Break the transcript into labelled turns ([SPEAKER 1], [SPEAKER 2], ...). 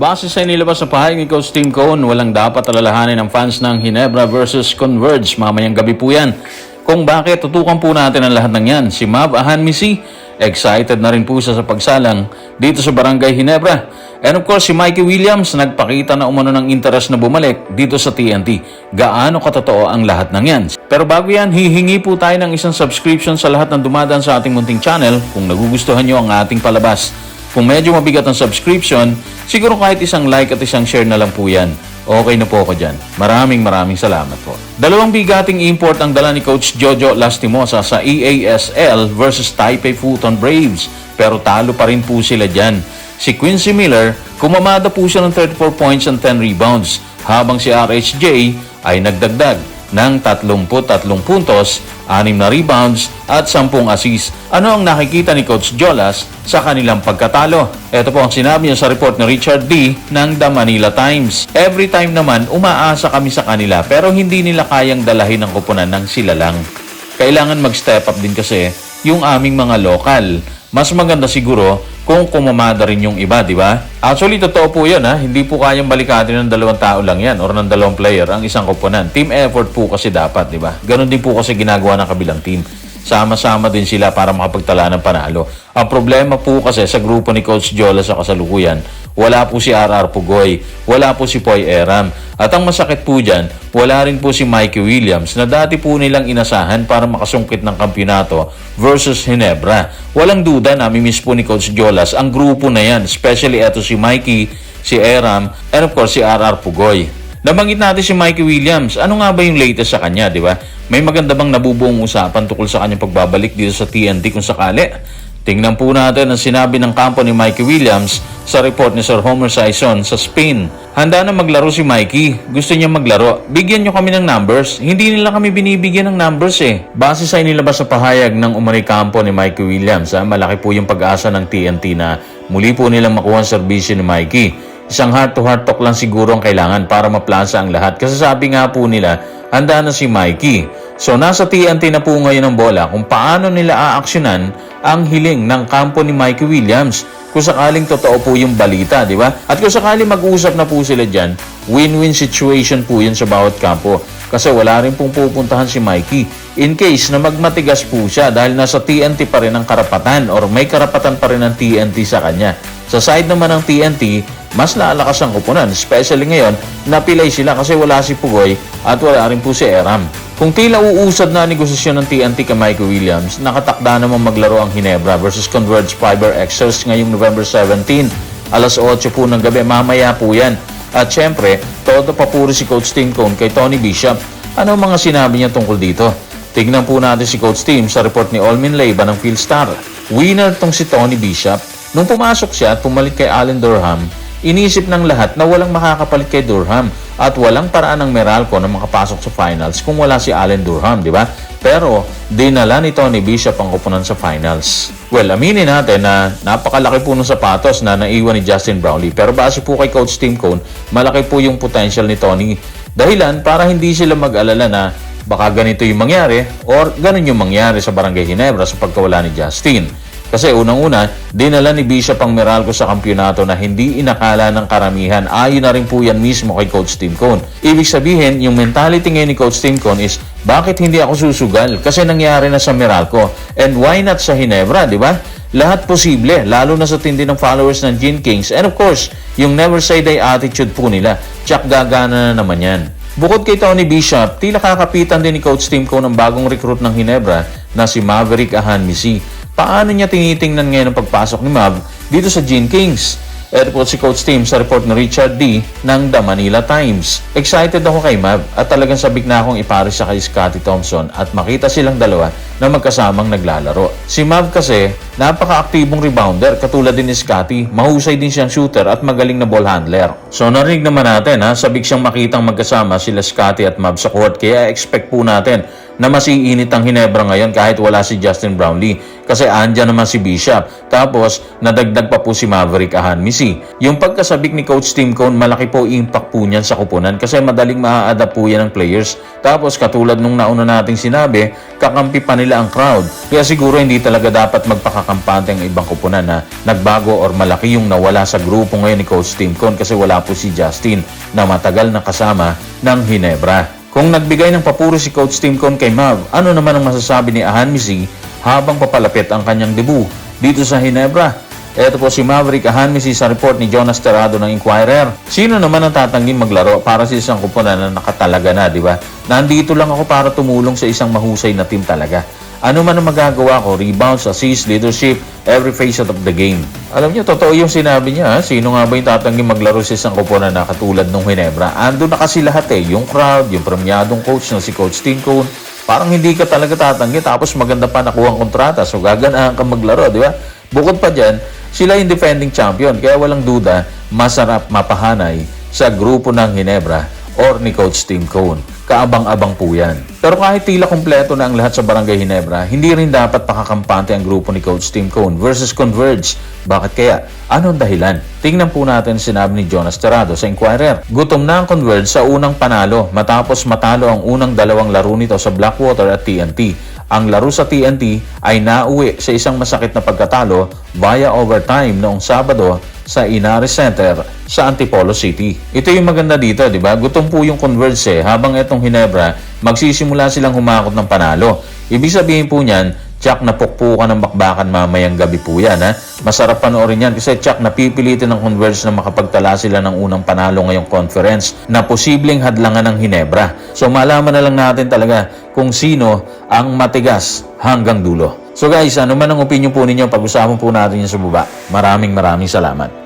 [SPEAKER 1] Base sa inilabas sa pahayag ni Coach Tim Cohn, walang dapat alalahanin ng fans ng Hinebra versus Converge. Mamayang gabi po yan. Kung bakit, tutukan po natin ang lahat ng yan. Si Mav Ahan Misi, excited na rin po siya sa pagsalang dito sa Barangay Hinebra. And of course, si Mikey Williams, nagpakita na umano ng interest na bumalik dito sa TNT. Gaano katotoo ang lahat ng yan? Pero bago yan, hihingi po tayo ng isang subscription sa lahat ng dumadaan sa ating munting channel kung nagugustuhan nyo ang ating palabas. Kung medyo mabigat ang subscription, siguro kahit isang like at isang share na lang po yan. Okay na po ako dyan. Maraming maraming salamat po. Dalawang bigating import ang dala ni Coach Jojo Lastimosa sa EASL versus Taipei Futon Braves. Pero talo pa rin po sila dyan. Si Quincy Miller, kumamada po siya ng 34 points and 10 rebounds. Habang si RHJ ay nagdagdag ng 33 puntos, 6 na rebounds at 10 assists. Ano ang nakikita ni Coach Jolas sa kanilang pagkatalo? Ito po ang sinabi niya sa report ni Richard D. ng The Manila Times. Every time naman, umaasa kami sa kanila pero hindi nila kayang dalahin ang kupunan ng sila lang. Kailangan mag-step up din kasi yung aming mga lokal. Mas maganda siguro kung kumamada rin yung iba, di ba? Actually, totoo po yan ha. Hindi po kayang balikatin ng dalawang tao lang yan or ng dalawang player ang isang koponan. Team effort po kasi dapat, di ba? Ganon din po kasi ginagawa ng kabilang team. Sama-sama din sila para makapagtala ng panalo. Ang problema po kasi sa grupo ni Coach Jola sa kasalukuyan, wala po si RR Pugoy, wala po si Poy Eram. At ang masakit po dyan, wala rin po si Mikey Williams na dati po nilang inasahan para makasungkit ng kampyonato versus Hinebra. Walang duda na miss po ni Coach Jolas ang grupo na yan, especially eto si Mikey, si Eram, and of course si RR Pugoy. Nabanggit natin si Mikey Williams. Ano nga ba yung latest sa kanya, di ba? May maganda bang nabubuong usapan tungkol sa kanyang pagbabalik dito sa TNT kung sakali? Tingnan po natin ang sinabi ng kampo ni Mikey Williams sa report ni Sir Homer Sison sa Spain. Handa na maglaro si Mikey. Gusto niya maglaro. Bigyan niyo kami ng numbers. Hindi nila kami binibigyan ng numbers eh. Base sa inilabas sa pahayag ng umani kampo ni Mikey Williams, ah, malaki po yung pag-asa ng TNT na muli po nilang makuha ang serbisyo ni Mikey. Isang heart-to-heart talk lang siguro ang kailangan para maplasa ang lahat. Kasi sabi nga po nila, handa na si Mikey. So nasa TNT na po ngayon ang bola kung paano nila aaksyonan ang hiling ng kampo ni Mikey Williams kung sakaling totoo po yung balita, di ba? At kung sakaling mag-usap na po sila dyan, win-win situation po yun sa bawat kampo. Kasi wala rin pong pupuntahan si Mikey. In case na magmatigas po siya dahil nasa TNT pa rin ang karapatan or may karapatan pa rin ang TNT sa kanya. Sa side naman ng TNT, mas lalakas ang kupunan. Especially ngayon, napilay sila kasi wala si Pugoy at wala rin po si Eram. Kung tila uusad na negosasyon ng TNT kay Michael Williams, nakatakda naman maglaro ang Hinebra versus Converge Fiber Exos ngayong November 17. Alas 8 po ng gabi, mamaya po yan. At syempre, todo papuri si Coach Tim Cone kay Tony Bishop. Ano mga sinabi niya tungkol dito? Tignan po natin si Coach Tim sa report ni Olmin Leiba ng Philstar. Winner tong si Tony Bishop. Nung pumasok siya at pumalit kay Allen Durham, inisip ng lahat na walang makakapalit kay Durham at walang paraan ng Meralco na makapasok sa finals kung wala si Allen Durham, di ba? Pero dinala ni Tony Bishop ang kupunan sa finals. Well, aminin natin na napakalaki po ng sapatos na naiwan ni Justin Brownlee. Pero base po kay Coach Tim Cone, malaki po yung potential ni Tony. Dahilan para hindi sila mag-alala na baka ganito yung mangyari or ganun yung mangyari sa Barangay Ginebra sa pagkawala ni Justin. Kasi unang-una, dinala ni Bishop ang Meralco sa kampyonato na hindi inakala ng karamihan. Ayon na rin po yan mismo kay Coach Tim Cone. Ibig sabihin, yung mentality ngayon ni Coach Tim Cone is, bakit hindi ako susugal? Kasi nangyari na sa Meralco. And why not sa Ginebra, di ba? Lahat posible, lalo na sa tindi ng followers ng Gin Kings. And of course, yung never say die attitude po nila. Tsak gagana na naman yan. Bukod kay Tony Bishop, tila kakapitan din ni Coach Tim Cone ang bagong recruit ng Ginebra na si Maverick Ahanmisi. Paano niya tinitingnan ngayon ang pagpasok ni Mav dito sa Gene Kings? Ito po si Coach Tim sa report ni Richard D. ng The Manila Times. Excited ako kay Mav at talagang sabik na akong iparis siya kay Scotty Thompson at makita silang dalawa na magkasamang naglalaro. Si Mav kasi, napaka-aktibong rebounder katulad din ni Scotty, mahusay din siyang shooter at magaling na ball handler. So narinig naman natin ha, sabik siyang makitang magkasama sila Scotty at Mav sa court kaya expect po natin na mas iinit ang Hinebra ngayon kahit wala si Justin Brownlee kasi andyan naman si Bishop. Tapos, nadagdag pa po si Maverick Ahanmisi. Yung pagkasabik ni Coach Tim Cone, malaki po impact po niyan sa kupunan kasi madaling maa-adapt po yan ng players. Tapos, katulad nung nauna nating sinabi, kakampi pa nila ang crowd. Kaya siguro hindi talaga dapat magpakakampante ang ibang kupunan na nagbago or malaki yung nawala sa grupo ngayon ni Coach Tim Cone kasi wala po si Justin na matagal na kasama ng Hinebra. Kung nagbigay ng papuro si Coach Tim Cone kay Mav, ano naman ang masasabi ni Ahan Misi habang papalapit ang kanyang debut dito sa Hinebra? Ito po si Maverick Ahanmisi sa report ni Jonas Terrado ng Inquirer. Sino naman ang tatangging maglaro para sa isang kupunan na nakatalaga na, di ba? Nandito lang ako para tumulong sa isang mahusay na team talaga. Ano man ang magagawa ko, rebounds, assists, leadership, every facet of the game. Alam niyo, totoo yung sinabi niya. Sino nga ba yung tatangging maglaro sa isang kupunan na katulad ng Hinebra? Ando na kasi lahat eh. Yung crowd, yung premiadong coach na si Coach Tim Cone. Parang hindi ka talaga tatanggi tapos maganda pa nakuha ang kontrata. So gaganahan ka maglaro, di ba? Bukod pa dyan, sila yung defending champion. Kaya walang duda, masarap mapahanay sa grupo ng Hinebra or ni Coach Tim Cone. Kaabang-abang po yan. Pero kahit tila kompleto na ang lahat sa Barangay Hinebra, hindi rin dapat pakakampante ang grupo ni Coach Tim Cone versus Converge. Bakit kaya? Anong dahilan? Tingnan po natin sinabi ni Jonas Terrado sa Inquirer. Gutom na ang Converge sa unang panalo matapos matalo ang unang dalawang laro nito sa Blackwater at TNT. Ang laro sa TNT ay nauwi sa isang masakit na pagkatalo via overtime noong Sabado sa Inares Center sa Antipolo City. Ito yung maganda dito, di ba? Gutom po yung Converge eh, habang itong Hinebra, magsisimula silang humakot ng panalo. Ibig sabihin po niyan, tsak na pukpukan ng bakbakan mamayang gabi po yan. Ha? Masarap panoorin yan kasi tsak napipilitin ng Converge na makapagtala sila ng unang panalo ngayong conference na posibleng hadlangan ng Hinebra. So malaman na lang natin talaga kung sino ang matigas hanggang dulo. So guys, ano man ang opinion po ninyo, pag-usapan po natin yan sa baba. Maraming maraming salamat.